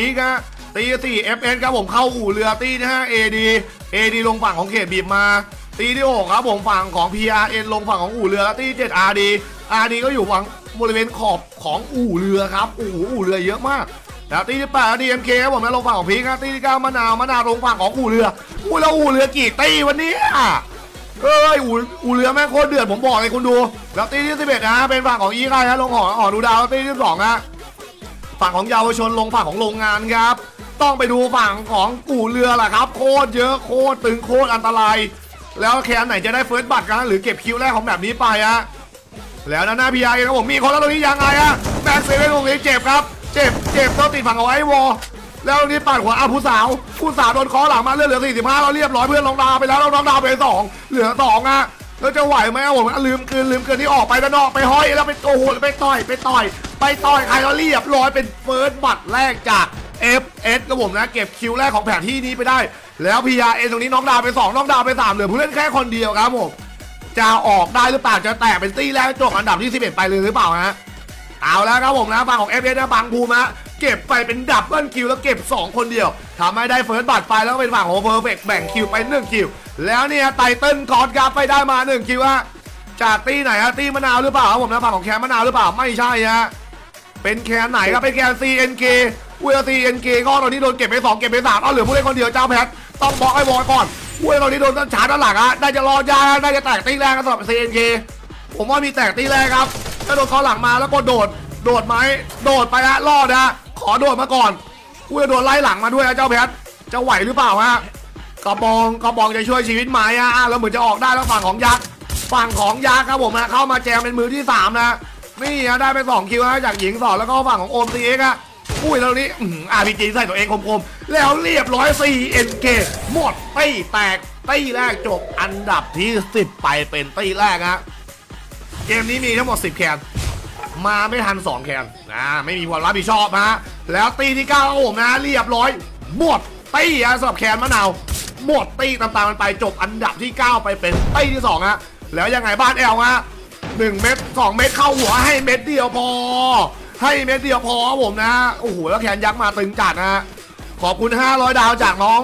อีกฮะตีสี่เอฟเอ็นครับผมเข้าอู่เรือตีนะฮะเอดีเอดีลงฝั่งของเขตบีบมา ตีที่หกครับผมฝั่งของ PRN ลงฝั่งของอู่เรือตีเจ็ด RD RD ก็อยู่ฝั่งบริเวณขอบของอู่เรือครับอู่อู่เรือเยอะมากแล้วตีที่แปด DMK ครับผมแล้วลงฝั่งของพีครับตีที่เก้ามะนาวมะนาวลงฝั่งของอู่เรืออู่แล้วอู่เรือกี่ตีวันนี้เอ้ยอูอูเรือแม่งโคตรเดือดผมบอกเลยคุณดู แล้วตีที่สิบเอ็ดนะเป็นฝั่งของอีไกฮะลงหอหอดูดาวตีที่สองฮะ ฝั่งของเยาวชนลงฝั่งของโรงงานครับ ต้องไปดูฝั่งของกู่เรือแหละครับ โคตรเยอะโคตรตึงโคตรอันตราย แล้วแคนไหนจะได้เฟิร์สบัตรกันหรือเก็บคิวแรกของแบบนี้ไปฮะแล้วนะหน้าพีไอครับผมมีคนแล้วตรงนี้ยังไงฮะแม็กซ์เซเว่นตรงนี้เจ็บครับ เจ็บเจ็บต้องติดฝั่งเอาไว้วอลแล้วตรงนี้ปาดหัวอาผู้สาว ผู้สาวโดนคอหลังมาเลือดเหลือ 45 เราเรียบร้อยเพื่อนลองดาวไปแล้วเราลองดาวไปสองเหลือสองอะแล้วจะไหวไหมอะผมลืมคืนลืมคืนที่ออกไปด้านนอกไปห้อยแล้วไปโอ้โหไปต่อยไปต่อย ไปต่อยใครเราเรียบร้อยเป็นเฟิร์สบัตรแรกจาก FS กับผมนะ เก็บคิวแรกของแผนที่นี้ไปได้ แล้ว PRN ตรงนี้น้องดาวไปสองน้องดาวไปสามเหลือผู้เล่นแค่คนเดียวครับผมจะออกได้หรือเปล่าจะแตกเป็นตี้แรกจบอันดับที่11ไปเลยหรือเปล่าฮะเอาแล้วครับผมนะฝั่งของ f อ s นะบางภูมิฮะเก็บไปเป็นดับเบิลคิวแล้วเก็บ 2 คนเดียวทำให้ได้เฟิร์สบัตรไปแล้วเป็นฝั่งของเพอร์เฟกแบ่งคิวไป1คิวแล้วเนี่ยไตเติ้ลกอดกราไปได้มา1คิวฮะจากตีไหนฮะตีมะนาวหรือเปล่าครับผมนะฝั่งของแคนมะนาวหรือเปล่าไม่ใช่ฮะ เป็นแคนไหนครับเป็นแคน CNK เวล CNK ก็ตอนนี้โดนเก็บไป2เก็บไป3เอาเหลือผู้เล่นคนเดียวเจ้าแพทต้องบล็อกไอ้บอยก่อนเวลตอนนี้โดนชาร์จด้านหลังฮะได้จะรอยาได้จะแตกตีแรกกันสำหรับ CNK ผมว่ามีแตกตีแรกครับถ้าโดนเขาหลังมาแล้วก็โดดโดดไหมโดดไปฮะรอดนะขอโดดมาก่อนกูจะโดนไล่หลังมาด้วยนะเจ้าแพทจะไหวหรือเปล่าฮะกระบองกระบองจะช่วยชีวิตไหมฮะอะแล้วเหมือนจะออกได้แล้วฝั่งของยักษ์ฝั่งของยักษ์ครับผมนะเข้ามาแจมเป็นมือที่สามนะ นี่ฮะได้ไปสองคิวฮะจากหญิงสอนแล้วก็ฝั่งของโอมซีเอ็กซ์อะอุ้ยแล้วนี้อาร์พีจีใส่ตัวเองคมๆ แล้วเรียบร้อยสี่เอ็นเกหมดตีแตกตีแรกจบอันดับที่ 10 ไปเป็นตีแรกฮะเกมนี้มีทั้งหมด 10 แคน มาไม่ทัน 2 แคนนะไม่มีความรับผิดชอบนะแล้วตีที่9ของผมนะ เรียบร้อย หมดตีอะสำหรับแคนมะนาวหมดตีตามๆมันไปจบอันดับที่ 9 ไปเป็นตีที่2ฮะแล้วยังไงบ้านแอลฮะ 1เม็ด2เม็ดเข้าหัวให้เม็ดเดียวพอ ให้เม็ดเดียวพอผมนะโอ้โหแล้วแคนยักษ์มาตึงจัดนะขอบคุณ 500 ดาวจากน้อง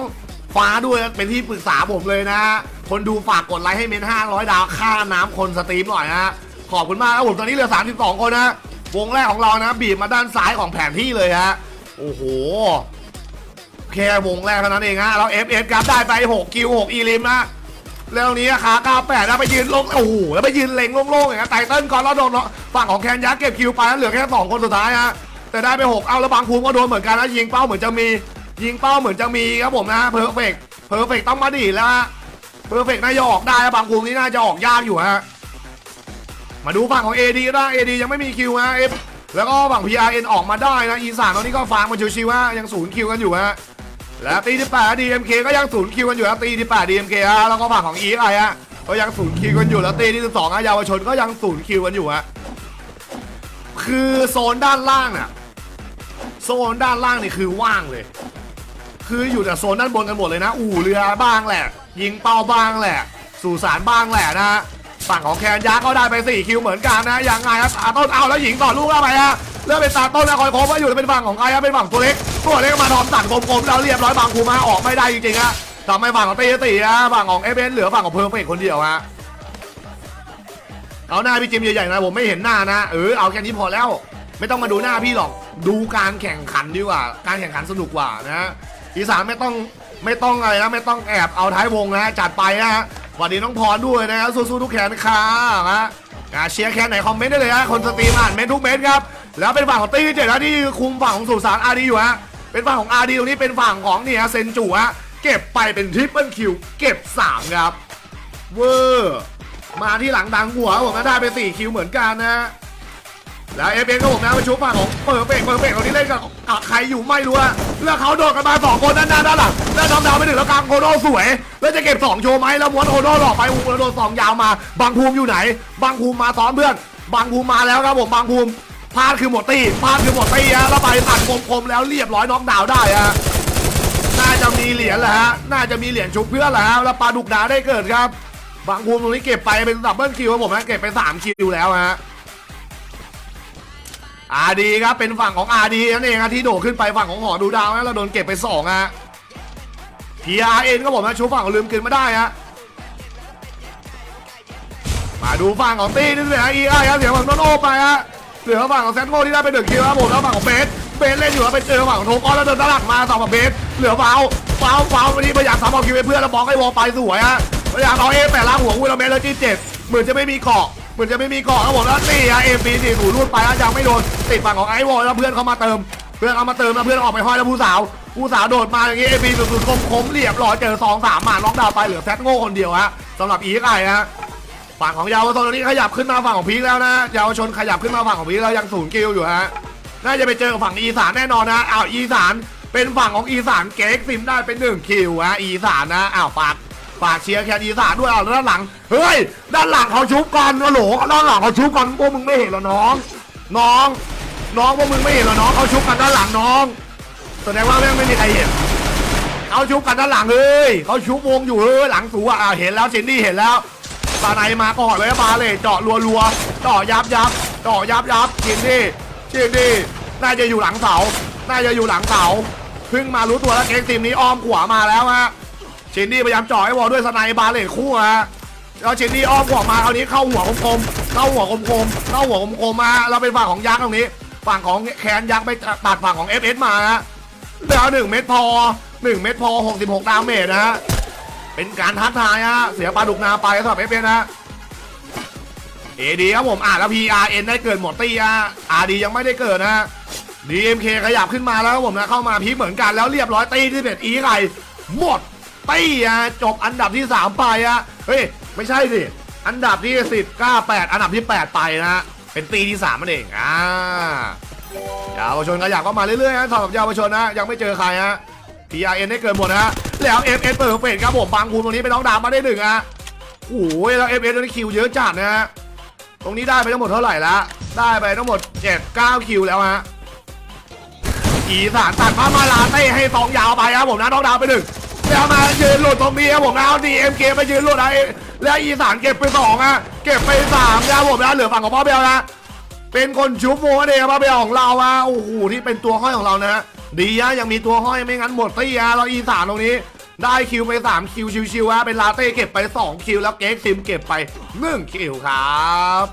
ฟ้าด้วยเป็นที่ปรึกษาผมเลยนะ คนดูฝากกดไลค์ให้เมน500 ดาวค่าน้ำคนสตรีมหน่อยนะขอบคุณมากครับผมตอนนี้เหลือ 32 คนนะวงแรกของเรานะ บีบมาด้านซ้ายของแผนที่เลยฮะโอ้โหแค่วงแรกเท่านั้นเองฮะแล้ว FF ครับได้ไป 6 คิว 6 อีลิมนะ แล้วนี้ขา98นะไปยืนลงโอ้โหแล้วไปยืนเล็งโล่งๆอย่างเงี้ยไตเติ้ลก่อนแล้วโดนเนาะฝั่งของแคนยักษ์เก็บคิวไปแล้วเหลือแค่2คนสุดท้ายฮะแต่ได้ไป6เอาแล้วบางภูมิก็โดนเหมือนกันนะยิงเป้าเหมือนจะมี ยิงเป้าเหมือนจะมีครับผมนะเพอร์เฟกเพอร์เฟกต้องมาดีแล้วฮะเพอร์เฟกน่าจะออกได้นะบางภูมินี่น่าจะออกยากอยู่ฮะมาดูฝั่งของ AD ก็ได้ AD ยังไม่มีคิวฮะ F แล้วก็ฝั่ง PRN ออกมาได้นะอีสานตอนนี้ก็ฟาร์มมาชิวๆฮะยังศูนย์คิวกันอยู่ฮะ แล้วตีที่8 DMK ก็ยังศูนย์คิวกันอยู่นะตีที่8 DMK ฮะแล้วก็ฝั่งของ EXI ฮะก็ยังศูนย์คิวกันอยู่แล้วตีที่12ฮะเยาวชนก็ยังศูนย์คิวกันอยู่ฮะคือโซนด้านล่างเนี่ยโซนด้านล่างนี่คือว่างเลย คืออยู่แต่โซนด้านบนกันหมดเลยนะ อู่เรือบ้างแหละ ยิงเป้าบ้างแหละ สู่สารบ้างแหละนะฝั่งของแคนยักษ์ก็ได้ไป4คิวเหมือนกันนะยังไงครับตาต้นเอาแล้วหญิงต่อลูกเข้าไปฮะเริ่มเป็นตาต้นนะคอยโคบว่าอยู่เป็นฝั่งของใครครับเป็นฝั่งตัวเล็ก ตัวเล็กมาทอมสั่นกลมๆแล้วเรียบร้อยบางคูมาออกไม่ได้จริงๆฮะทำให้ฝั่งของเตตีฮะฝั่งของเอเบนเหลือฝั่งของเพอร์เฟคนเดียวฮะเอาหน้าพี่จิมใหญ่ๆนะผมไม่เห็นหน้านะเออเอาแค่นี้พอแล้ว ไม่ต้องมาดูหน้าพี่หรอกดูการแข่งขันดีกว่า การแข่งขันสนุกกว่านะฮะอีสานไม่ต้องไม่ต้องอะไรนะไม่ต้องแอบเอาท้ายวงนะฮะจัดไปนะฮะสวัสดีน้องพรด้วยนะฮะสู้ๆทุกแขนค่ะนะเชียร์แคนไหนคอมเมนต์ได้เลยฮะคนสตรีมอ่านเมนทุกเมนครับแล้วเป็นฝั่งของตี้เจ็ดนะที่คุมฝั่งของสุสานอาร์ดีอยู่ฮะ เป็นฝั่งของอาร์ดีตรงนี้เป็นฝั่งของเนี่ยเซนจูฮะเก็บไปเป็นทริปเปิลคิวเก็บสามครับ เวอร์มาที่หลังดังหัวผมก็ได้ไปสี่คิวเหมือนกันนะแล้วเอฟเอ็นก็ผมนะไปชุบฝั่งของเปิดเบรกเปิดเบรกตรงนี้เล่นกับใครอยู่ไม่รู้อะแล้วเขาโดดกันมาสองคนด้านหน้าด้านหลังแล้วน้องดาวไปถึงแล้วกลางโคโดสวย แล้วจะเก็บสองโชว์ไหมแล้วม้วนโคโดหลอกไปอูแล้วโดนสองยาวมาบางภูมิอยู่ไหนบางภูมิมาซ้อนเพื่อนบางภูมิมาแล้วครับผมบางภูมิ พลาดคือหมดตีพลาดคือหมดตีฮะแล้วไปตัดคมๆแล้วเรียบร้อยน้องดาวได้ฮะน่าจะมีเหรียญแหละฮะน่าจะมีเหรียญชุบเพื่อนแหละฮะแล้วปลาดุกดาได้เกิดครับบางภูมิตรงนี้เก็บไปเป็นดับเบิลคิวครับผมนะเก็บไปสามคิวแล้วฮะอาดีครับเป็นฝั่งของอาดีนั่นเองครับที่โดดขึ้นไปฝั่งของหอดูดาวนะเราโดนเก็บไปสองฮะ PRN ก็บอกนะชูฝั่งของลืมกินไม่ได้ฮะมาดูฝั่งของตีนี่เสิฮะอีไอครับเสียงฝั่งโนนโอไปฮะ เหลือฝั่งของแซนโก้ที่ได้ไปหนึ่งคิวครับผมแล้วฝั่งของเบสเบสเล่นอยู่แล้วไปเจอฝั่งของโทกอนแล้วเดินตลาดมาต่อกับเบสเหลือเฝ้าเฝ้าเฝ้าวันนี้พยายามซ้ำเอาคิวเพื่อนแล้วบล็อกให้วอลไปสวยฮะพยายามเอาเอแปดล้างหัววิลเมสแล้วที่เจ็บเหมือนจะไม่มีเกาะเหมือนจะไม่มีเกาะครับผมแล้วนี่ฮะเอ็มปีสี่ถูรูดไปแล้วยังไม่โดนติดฝั่งของไอวอลแล้วเพื่อนเขามาเติม เพื่อนเอามาเติมแล้วเพื่อนออกไปห้อยแล้วผู้สาวผู้สาวโดดมาอย่างงี้เอพีสุดๆคมคมๆเรียบร้อยเจอสองสามหมาล็อกดาวไปเหลือแซดโง่คนเดียวฮะสำหรับอีกไอฮะ ฝั่งของเยาวชนตอนนี้ขยับขึ้นมาฝั่งของพีคแล้วนะเยาวชนขยับขึ้นมาฝั่งของพีคแล้วยังศูนย์กิลอยู่ฮะน่าจะไปเจอกับฝั่งอีสานแน่นอนนะอ้าวอีสานเป็นฝั่งของอีสานเก๊กซิมได้เป็นหนึ่งคิวฮะอีสานนะอ้าวฝากฝากเชียร์แคนอีสานด้วยอ้าวด้านหลังเฮ้ยด้านหลังเขาชุบกันโอ้โหด้านหลังเขาชุบกันพวกมึงไม่เห็นเหรอน้อง น้อง น้องพวกมึงไม่เห็นเหรอน้องเขาชุบกันด้านหลังน้องแสดงว่าแม่งไม่มีใครเห็นเขาชุบกันด้านหลังเฮ้ยเขาชุบวงอยู่เฮ้ยหลังสูงอะอะเห็นแล้วเจนนี่เห็นแล้ว ปาไนมาก่อนเลยปาเลยเจาะรัวรัวเจาะยับยับเจาะยับยับเจนนี่เจนนี่น่าจะอยู่หลังเสาน่าจะอยู่หลังเสาเพิ่งมารู้ตัวแล้วเกมทีมนี้อ้อมขวามาแล้วฮะเจนนี่พยายามเจาะให้วอลด้วยสไนบาเลตคู่ฮะแล้วเจนนี่อ้อมขวามาเอานี้เข้าหัวคมๆเข้าหัวคมๆเข้าหัวคมๆมาเราเป็นฝั่งของยักษ์ตรงนี้ฝั่งของแคนยักษ์ไปตัดฝั่งของ FS มาฮะเหลือหนึ่งเม็ดพอหนึ่งเม็ดพอหกสิบหกดาเมจนะฮะ เป็นการทักทายฮะเสียปลาดุกนาไปสำหรับเอฟเอนะฮะเอดีครับผมอ่านแล้ว PRN ได้เกิดหมดตี้ฮะอาดียังไม่ได้เกิดนะฮะ DMK ขยับขึ้นมาแล้วครับผมนะเข้ามาพีคเหมือนกันแล้วเรียบร้อยตีที่เป็ดอีไก่หมดตี้ฮะจบอันดับที่ 3 ไปฮะเฮ้ยไม่ใช่สิอันดับที่10 9 8อันดับที่ 8 ไปนะเป็นตีที่3นั่นเองอ่าเยาวชนขยับเข้ามาเรื่อยๆฮะสำหรับเยาวชนนะยังไม่เจอใครฮะ TRN ได้เกินหมดนะฮะ แล้ว FS เอเปิดเฟสครับผมบางคูณตรงนี้ไปน้องดาวมาได้หนึ่งฮะโอ้ยแล้ว FS ตรงนี้คิวเยอะจัดนะฮะตรงนี้ได้ไปทั้งหมดเท่าไหร่ละได้ไปทั้งหมด7 9คิวแล้วฮะอีสานตัดมามาลาเต้ให้สองยาวไปครับผมนะน้องดาวไปหนึ่งแล้วมายืนหลุดตรงนี้ครับผมนะเอาดีเอ็มเคไปยืนหลุดไอ้แล้วอีสานเก็บไปสองอะเก็บไปสามนะครับผมนะเหลือฝั่งของพ่อเบลนะเป็นคนชุบโมเดลมาเบลของเราอะโอ้โหที่เป็นตัวห้อยของเรานะฮะดีอะยังมีตัวห้อยไม่งั้นหมดตี้อะเราอีสานตรงนี้ ได้คิวไป 3 คิวชิวๆฮะเป็นลาเต้เก็บไป 2 คิว แล้วเก๊กซิมเก็บไป 1 คิวครับ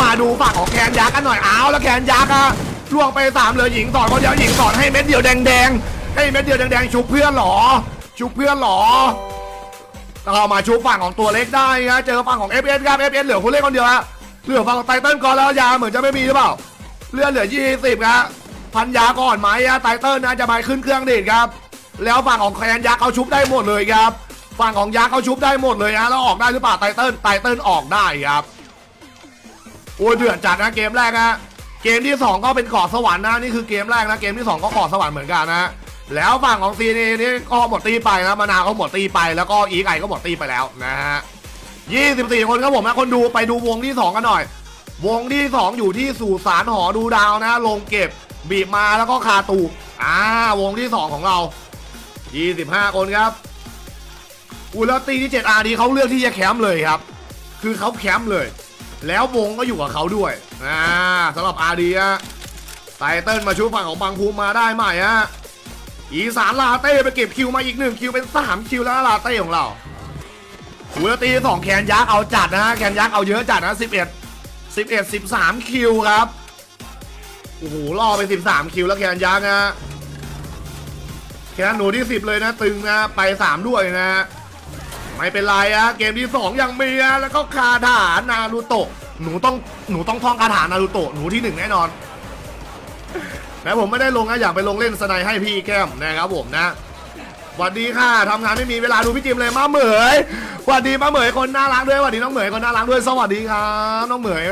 มาดูฝั่งของแคนยักษ์กันหน่อยอ้าวแล้วแคนยักษ์อะล่วงไปสามเหลือหญิงสอนคนเดียวหญิงสอนให้เม็ดเดียวแดงๆให้เม็ดเดียวแดงๆชุบเพื่อนหรอ ชุบเพื่อนหรอเรามาชุบฝั่งของตัวเล็กได้นะเจอฝั่งของ f s ครับ f s เหลือคนเล่นคนเดียวฮะเหลือฝั่งของไตเติ้ลก่อนแล้วยาเหมือนจะไม่มีหรือเปล่าเลือดเหลือ 20ครับพันยาก่อนไหมอะไตเติ้ลนะจะไปขึ้นเครื่องเดทครับ แล้วฝั่งของแคนยักษ์เขาชุบได้หมดเลยครับ ฝั่งของยักษ์เขาชุบได้หมดเลยนะแล้วออกได้หรือเปล่าไตเติ้ลไตเติ้ลออกได้ครับโอ้ยเดือดจัดนะเกมแรกนะเกมที่ 2 ก็เป็นเกาะสวรรค์นะนี่คือเกมแรกนะเกมที่ 2 ก็เกาะสวรรค์เหมือนกันนะแล้วฝั่งของซีนีนี่ก็หมดตีไปนะมานาวก็หมดตีไปแล้วก็อีกไก่ก็หมดตีไปแล้วนะฮะ24คนครับผมนะคนดูไปดูวงที่ 2 กันหน่อย วงที่ 2 อยู่ที่สู่สารหอดูดาวนะ ลงเก็บบีบมาแล้วก็คาตูอ่าวงที่ 2 ของเรา 25 คนครับอุยแล้วตีที่ 7 r ดีเขาเลือกที่จะแคมป์เลยครับ คือเขาแคมป์เลย แล้ววงก็อยู่กับเขาด้วยอ่าสำหรับอาดีฮะไตเติ้ลมาชูฝั่งของบางภูมิมาได้ใหม่ฮะอีสานลาเต้ไปเก็บคิวมาอีกหนึ่งคิวเป็นสามคิวแล้วลาเต้ของเราหูแล้วตีสองแคนยักษ์เอาจัดนะฮะแคนยักษ์เอาเยอะจัดนะสิบเอ็ดสิบเอ็ดสิบสามคิวครับโอ้โหล่อไปสิบสามคิวแล้วแคนยักษ์นะ แคนหนูที่สิบเลยนะ ตึงนะ ไปสามด้วยนะ ไม่เป็นไรอะเกมที่สองยังมีอะแล้วก็คาถานารูโตะหนูต้องหนูต้องท่องคาถานารูโตะหนูที่หนึ่งแน่นอนแต่ผมไม่ได้ลงนะอยากไปลงเล่นสไนให้พี่แก้มนะครับผมนะสวัสดีค่ะทำงานไม่มีเวลาดูพี่จิมเลยมาเหมยสวัสดีมาเหมยคนน่ารักด้วยสวัสดีน้องเหมยคนน่ารักด้วยสวัสดีครับน้องเหมย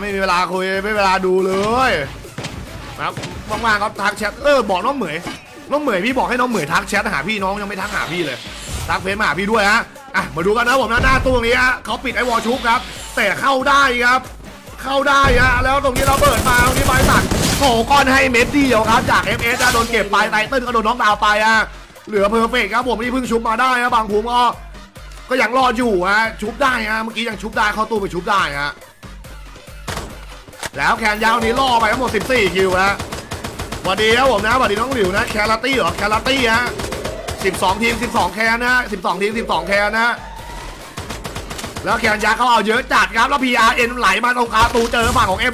ไม่มีเวลาคุยไม่มีเวลาดูเลยครับ ว่างๆก็ทักแชทเออบอกน้องเหมยน้องเหมยพี่บอกให้น้องเหมยทักแชทหาพี่น้องยังไม่ทักหาพี่เลย ทักเฟซมาหาพี่ด้วยฮะอะมาดูกันนะผมนะหน้าตู้ตรงนี้ฮะเขาปิดไอ้วอลชุบครับ แต่เข้าได้ครับ เข้าได้ฮะแล้วตรงนี้เราเปิดมาตรงนี้ใบสั่งโถก้อนให้เม็ดเดียวครับจาก FS นะโดนเก็บไปไตเติ้ลก็โดนน้องดาวไปอะเหลือเพอร์เฟกครับผมที่เพิ่งชุบมาได้ฮะบางภูมิก็ก็ยังรอดอยู่ฮะชุบได้ฮะเมื่อกี้ยังชุบได้เข้าตู้ไปชุบได้ฮะแล้วแคนยาวนี้ล่อไปทั้งหมด 14 คิวฮะส วัสดีครับผมนะสวัสดีน้องหลิวนะแคลาตี้เหรอแคลาตี้ฮะ12 ทีม 12 แคนนะ12 ทีม 12 แคนนะฮะแล้วแคนยาเขาเอาเยอะจัดครับแล้ว PRN ไหลมาตรงคาตูเจอฝั่งของเอ